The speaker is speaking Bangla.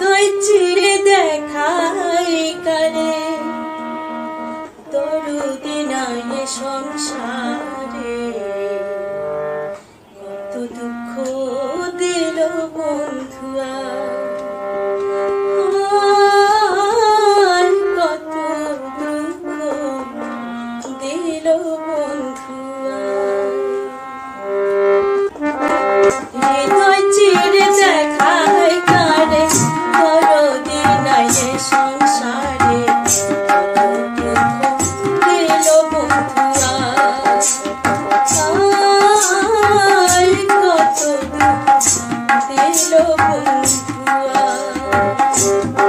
তুই চিরে দেখাই কারে। তরুদিনায় সংসারে কত দুঃখ দিল বন্ধুয়া। কত দুঃখ দিল বন্ধুয়া। Thank you.